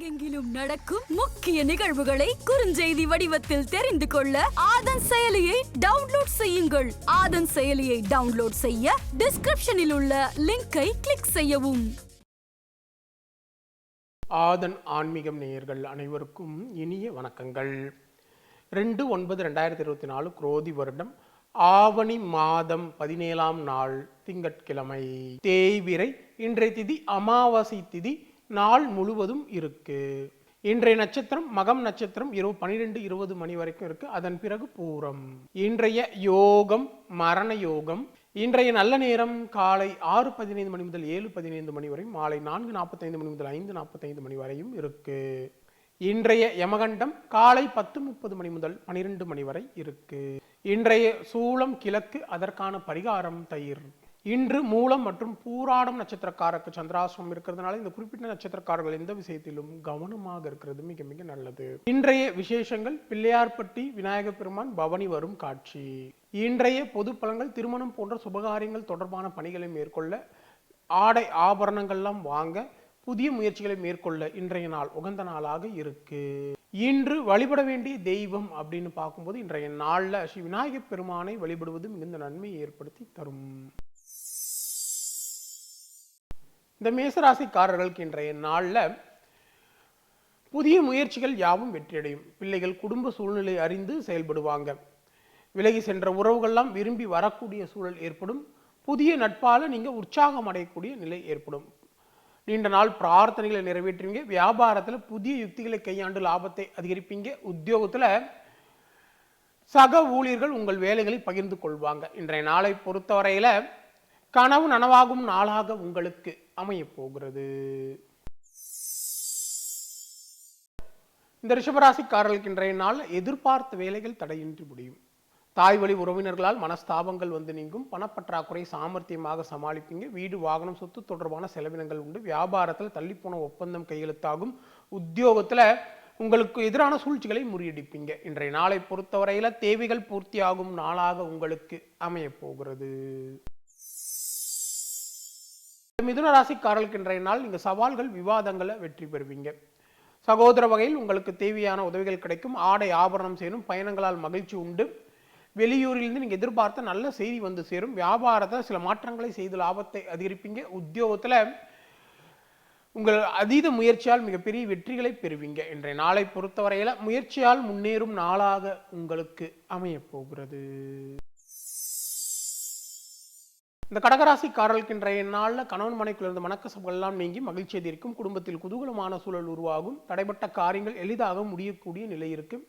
உலகெங்கிலும் நடக்கும் முக்கிய நிகழ்வுகளை குறுஞ்செய்தி வடிவத்தில் தெரிந்து கொள்ள ஆதன் செயலியை டவுன்லோட் செய்யுங்கள். ஆதன் செயலியை டவுன்லோட் செய்ய டிஸ்கிரிப்ஷனில் உள்ள லிங்கை கிளிக் செய்யவும். ஆதன் ஆன்மீகம் நேயர்கள் அனைவருக்கும் இனிய வணக்கங்கள். ரெண்டு ஒன்பது ரெண்டாயிரத்தி இருபத்தி நாலு குரோதி வருடம் ஆவணி மாதம் பதினேழாம் நாள் திங்கட்கிழமை. தேய்விரை இன்றைய திதி அமாவாசை திதி நாள் முழுவதும் இருக்கு. இன்றைய நட்சத்திரம் மகம் நட்சத்திரம் இரவு பன்னிரெண்டு இருபது மணி வரைக்கும் இருக்கு. அதன் பிறகு பூரம். இன்றைய யோகம் மரண யோகம். இன்றைய நல்ல நேரம் காலை ஆறு பதினைந்து மணி முதல் ஏழு பதினைந்து மணி வரையும் மாலை நான்கு நாற்பத்தைந்து மணி முதல் ஐந்து நாற்பத்தைந்து மணி வரையும் இருக்கு. இன்றைய யமகண்டம் காலை பத்து முப்பது மணி முதல் பனிரெண்டு மணி வரை இருக்கு. இன்றைய சூளம் கிழக்கு அதற்கான பரிகாரம் தயிர். இன்று மூலம் மற்றும் பூராடம் நட்சத்திரக்காரருக்கு சந்திராசிரமம் இருக்கிறதுனால இந்த குறிப்பிட்ட நட்சத்திரக்காரர்கள் எந்த விஷயத்திலும் கவனமாக இருக்கிறது மிக மிக நல்லது. இன்றைய விசேஷங்கள் பிள்ளையார்பட்டி விநாயக பெருமான் பவனி வரும் காட்சி. இன்றைய பொது பலன்கள் திருமணம் போன்ற சுபகாரியங்கள் தொடர்பான பணிகளை மேற்கொள்ள ஆடை ஆபரணங்கள்லாம் வாங்க புதிய முயற்சிகளை மேற்கொள்ள இன்றைய நாள் உகந்த நாளாக இருக்கு. இன்று வழிபட வேண்டிய தெய்வம் அப்படின்னு பார்க்கும்போது இன்றைய நாளில் ஸ்ரீ விநாயகப் பெருமானை வழிபடுவது மிகுந்த நன்மையை ஏற்படுத்தி தரும். இந்த மேசராசிக்காரர்களுக்கு இன்றைய நாளில் புதிய முயற்சிகள் யாவும் வெற்றியடையும். பிள்ளைகள் குடும்ப சூழ்நிலை அறிந்து செயல்படுவாங்க. விலகி சென்ற உறவுகள்லாம் விரும்பி வரக்கூடிய சூழல் ஏற்படும். புதிய நட்பால நீங்கள் உற்சாகம் அடையக்கூடிய நிலை ஏற்படும். நீண்ட நாள் பிரார்த்தனைகளை நிறைவேற்றுவீங்க. வியாபாரத்தில் புதிய யுக்திகளை கையாண்டு லாபத்தை அதிகரிப்பீங்க. உத்தியோகத்தில் சக ஊழியர்கள் உங்கள் வேலைகளை பகிர்ந்து கொள்வாங்க. இன்றைய நாளை பொறுத்தவரையில் கனவு நனவாகும் நாளாக உங்களுக்கு. அமையப்போகிறது. இந்த ரிஷபராசிக்காரர்களுக்கு இன்றைய நாள் எதிர்பார்த்த வேலைகள் தடையின்றி முடியும். தாய் வழி உறவினர்களால் மனஸ்தாபங்கள் வந்து நீங்கும். பணப்பற்றாக்குறை சாமர்த்தியமாக சமாளிப்பீங்க. வீடு வாகனம் சொத்து தொடர்பான செலவினங்கள் உண்டு. வியாபாரத்தில் தள்ளிப்போன ஒப்பந்தம் கையெழுத்தாகும். உத்தியோகத்தில் உங்களுக்கு எதிரான சூழ்ச்சிகளை முறியடிப்பீங்க. இன்றைய நாளை பொறுத்தவரையில் தேவைகள் பூர்த்தியாகும் நாளாக உங்களுக்கு அமையப் போகிறது மிதுன ராசிக்காரர்களுக்கு இன்றைய நாள் நீங்கள் சவால்கள் விவாதங்களை வெற்றி பெறுவீங்க. சகோதர வகையில் உங்களுக்கு தேவையான உதவிகள் கிடைக்கும். ஆடை ஆபரணம் சேரும். பயணங்களால் மகிழ்ச்சி உண்டு. வெளியூரிலிருந்து நீங்க எதிர்பார்த்த நல்ல செய்தி வந்து சேரும். வியாபாரத்தில் சில மாற்றங்களை செய்து லாபத்தை அதிகரிப்பீங்க. உத்தியோகத்துல உங்கள் அதீத முயற்சியால் மிகப்பெரிய வெற்றிகளை பெறுவீங்க. இன்றைய நாளை பொறுத்தவரையில் முயற்சியால் முன்னேறும் நாளாக உங்களுக்கு அமையப் போகிறது. இந்த கடகராசிக்காரர்களுக்கு இன்றைய நாளில் கணவன் மனைக்குள்ள இருந்த மனக்கசப்புகள் எல்லாம் நீங்கி மகிழ்ச்சி அதிகரிக்கும். குடும்பத்தில் குதூகலமான சூழல் உருவாகும். தடைப்பட்ட காரியங்கள் எளிதாக முடியக்கூடிய நிலை இருக்கும்.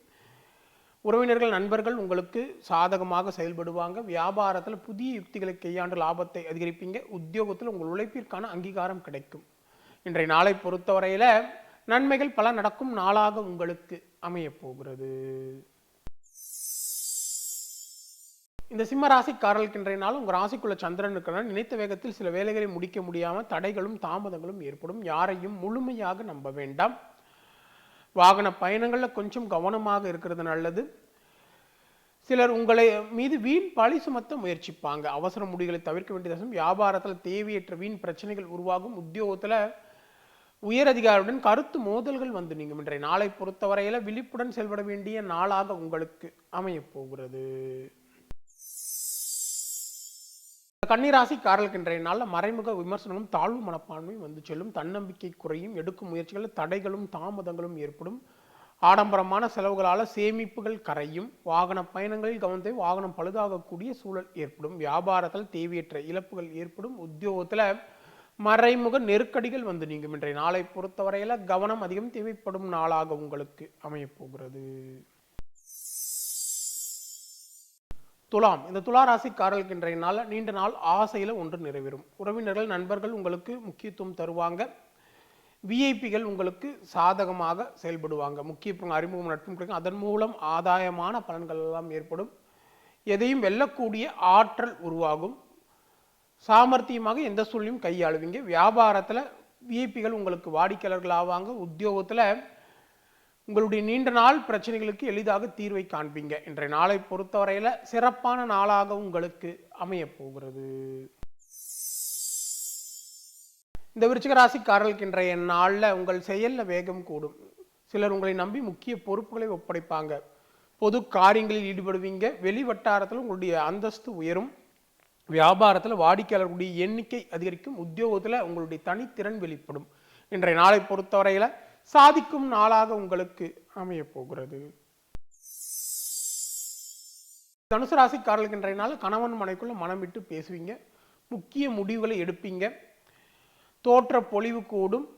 உறவினர்கள் நண்பர்கள் உங்களுக்கு சாதகமாக செயல்படுவாங்க. வியாபாரத்தில் புதிய யுக்திகளை கையாண்டு லாபத்தை அதிகரிப்பீங்க. உத்தியோகத்தில் உங்கள் உழைப்பிற்கான அங்கீகாரம் கிடைக்கும். இன்றைய நாளை பொறுத்தவரையில் நன்மைகள் பல நடக்கும் நாளாக உங்களுக்கு அமையப் இந்த சிம்ம ராசிக்காரர்களுக்கு இன்றைய நாள் உங்கள் ராசிக்குள்ள சந்திரன் இருக்கிறனால நினைத்த வேகத்தில் சில வேலைகளை முடிக்க முடியாமல் தடைகளும் தாமதங்களும் ஏற்படும். யாரையும் முழுமையாக நம்ப வேண்டாம். வாகன பயணங்களில் கொஞ்சம் கவனமாக இருக்கிறது நல்லது. சிலர் உங்களை மீது வீண் பழி சுமத்த முயற்சிப்பாங்க. அவசர முடிவுகளை தவிர்க்க வேண்டியதும் வியாபாரத்தில் தேவையற்ற வீண் பிரச்சனைகள் உருவாகும். உத்தியோகத்தில் உயரதிகாரியுடன் கருத்து மோதல்கள் வந்து நீங்கும். இன்றைய நாளை பொறுத்தவரையில் விழிப்புடன் செயல்பட வேண்டிய நாளாக உங்களுக்கு அமையப் போகிறது. கன்னிராசிக்காரர்களுக்கு இன்றைய நாளில் மறைமுக விமர்சனங்களும் தாழ்வு மனப்பான்மையும் வந்து செல்லும். தன்னம்பிக்கை குறையும் எடுக்கும் முயற்சிகளில் தடைகளும் தாமதங்களும் ஏற்படும். ஆடம்பரமான செலவுகளால் சேமிப்புகள் கரையும். வாகன பயணங்களில் கவனத்தை வாகனம் பழுதாகக்கூடிய சூழல் ஏற்படும். வியாபாரத்தில் தேவையற்ற இழப்புகள் ஏற்படும். உத்தியோகத்தில் மறைமுக நெருக்கடிகள் வந்து நீங்கும். இன்றைய நாளை பொறுத்தவரையில கவனம் அதிகம் தேவைப்படும் நாளாக உங்களுக்கு அமையப்போகிறது. துலாம். இந்த துலா ராசிக்காரர்களுக்கு இன்றைய நாள் நீண்ட நாள் ஆசையில் ஒன்று நிறைவேறும். உறவினர்கள் நண்பர்கள் உங்களுக்கு முக்கியத்துவம் தருவாங்க. விஐபிகள் உங்களுக்கு சாதகமாக செயல்படுவாங்க. முக்கிய அறிமுகம் நட்பும் கிடைக்கும். அதன் மூலம் ஆதாயமான பலன்கள் எல்லாம் ஏற்படும். எதையும் வெல்லக்கூடிய ஆற்றல் உருவாகும். சாமர்த்தியமாக எந்த சூழ்நிலையும் கையாளுவீங்க. வியாபாரத்தில் விஐபிகள் உங்களுக்கு வாடிக்கையாளர்கள் ஆவாங்க. உத்தியோகத்தில் உங்களுடைய நீண்ட நாள் பிரச்சனைகளுக்கு எளிதாக தீர்வை காண்பீங்க. இன்றைய நாளை பொறுத்தவரையில் சிறப்பான நாளாக உங்களுக்கு அமையப் போகிறது. இந்த விருச்சிக ராசிக்காரர்களுக்கு இன்றைய நாளில் உங்கள் செயலில் வேகம் கூடும். சிலர் உங்களை நம்பி முக்கிய பொறுப்புகளை ஒப்படைப்பாங்க. பொது காரியங்களில் ஈடுபடுவீங்க. வெளி வட்டாரத்தில் உங்களுடைய அந்தஸ்து உயரும். வியாபாரத்தில் வாடிக்கையாளர்களுடைய எண்ணிக்கை அதிகரிக்கும். உத்தியோகத்தில் உங்களுடைய தனித்திறன் வெளிப்படும். இன்றைய நாளை பொறுத்தவரையில் சாதிக்கும் நாளாக உங்களுக்கு அமைய போகிறது. தனுசு ராசிக்காரர்களுக்கு இன்றைய நாள் கணவன் மனைக்குள்ள மனம் விட்டு பேசுவீங்க. முக்கிய முடிவுகளை எடுப்பீங்க. தோற்ற பொலிவு கூடும்.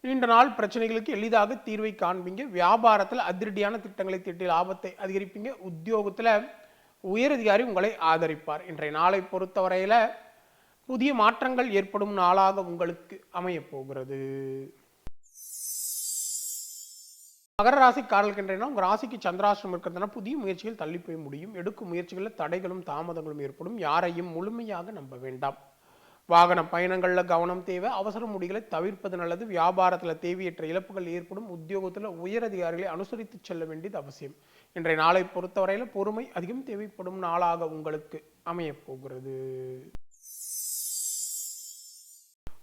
நீண்ட நாள் பிரச்சனைகளுக்கு எளிதாக தீர்வை காண்பீங்க. வியாபாரத்தில் அதிரடியான திட்டங்களை தீட்டி லாபத்தை அதிகரிப்பீங்க. உத்தியோகத்தில் உயரதிகாரி உங்களை ஆதரிப்பார். இன்றைய நாளை பொறுத்தவரையில் புதிய மாற்றங்கள் ஏற்படும் நாளாக உங்களுக்கு அமையப்போகிறது மகர ராசிக்காரர்களுக்கு இன்றைய உங்கள் ராசிக்கு சந்திராசிரம் இருக்கிறதுனா புதிய முயற்சிகள் தள்ளி போய் முடியும். எடுக்கும் முயற்சிகளில் தடைகளும் தாமதங்களும் ஏற்படும். யாரையும் முழுமையாக நம்ப வேண்டாம். வாகன பயணங்களில் கவனம் தேவை. அவசர முடிகளை தவிர்ப்பது நல்லது. வியாபாரத்தில் தேவையற்ற இழப்புகள் ஏற்படும். உத்தியோகத்தில் உயரதிகாரிகளை அனுசரித்து செல்ல வேண்டியது அவசியம். இன்றைய நாளை பொறுத்தவரையில் பொறுமை அதிகம் தேவைப்படும் நாளாக உங்களுக்கு அமையப் போகிறது.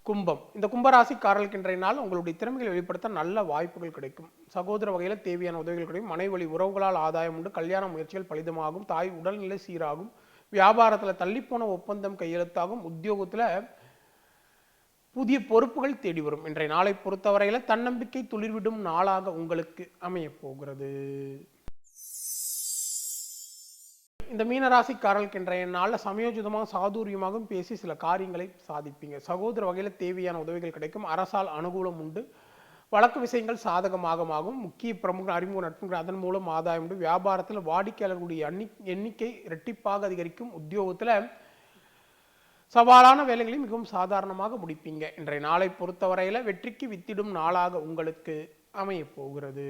கும்பம். இந்த கும்பராசிக்காரர்களுக்கு இன்றைய நாள் உங்களுடைய திறமைகளை வெளிப்படுத்த நல்ல வாய்ப்புகள் கிடைக்கும். சகோதர வகையில் தேவையான உதவிகள் கிடைக்கும். மனைவழி உறவுகளால் ஆதாயம் உண்டு. கல்யாண முயற்சிகள் பலிதமாகும். தாய் உடல்நிலை சீராகும். வியாபாரத்தில் தள்ளிப்போன ஒப்பந்தம் கையெழுத்தாகும். உத்தியோகத்தில் புதிய பொறுப்புகள் தேடி வரும். இன்றைய நாளை பொறுத்தவரையில் தன்னம்பிக்கை துளிர்விடும் நாளாக உங்களுக்கு அமையப் போகிறது. இந்த மீனராசிக்காரர்களுக்கு இன்றைய நாளில் சமயோஜிதமாக சாதுரியமாகவும் பேசி சில காரியங்களை சாதிப்பீங்க. சகோதர வகையில் தேவையான உதவிகள் கிடைக்கும். அரசால் அனுகூலம் உண்டு. வழக்கு விஷயங்கள் சாதகமாக ஆகும் முக்கிய பிரமுக அறிமுக நட்புகள் அதன் மூலம் ஆதாயம் உண்டு. வியாபாரத்தில் வாடிக்கையாளர்களுடைய எண்ணி எண்ணிக்கை இரட்டிப்பாக அதிகரிக்கும். உத்தியோகத்தில் சவாலான வேலைகளை மிகவும் சாதாரணமாக முடிப்பீங்க. இன்றைய நாளை பொறுத்தவரையில் வெற்றிக்கு வித்திடும் நாளாக உங்களுக்கு அமையப் போகிறது.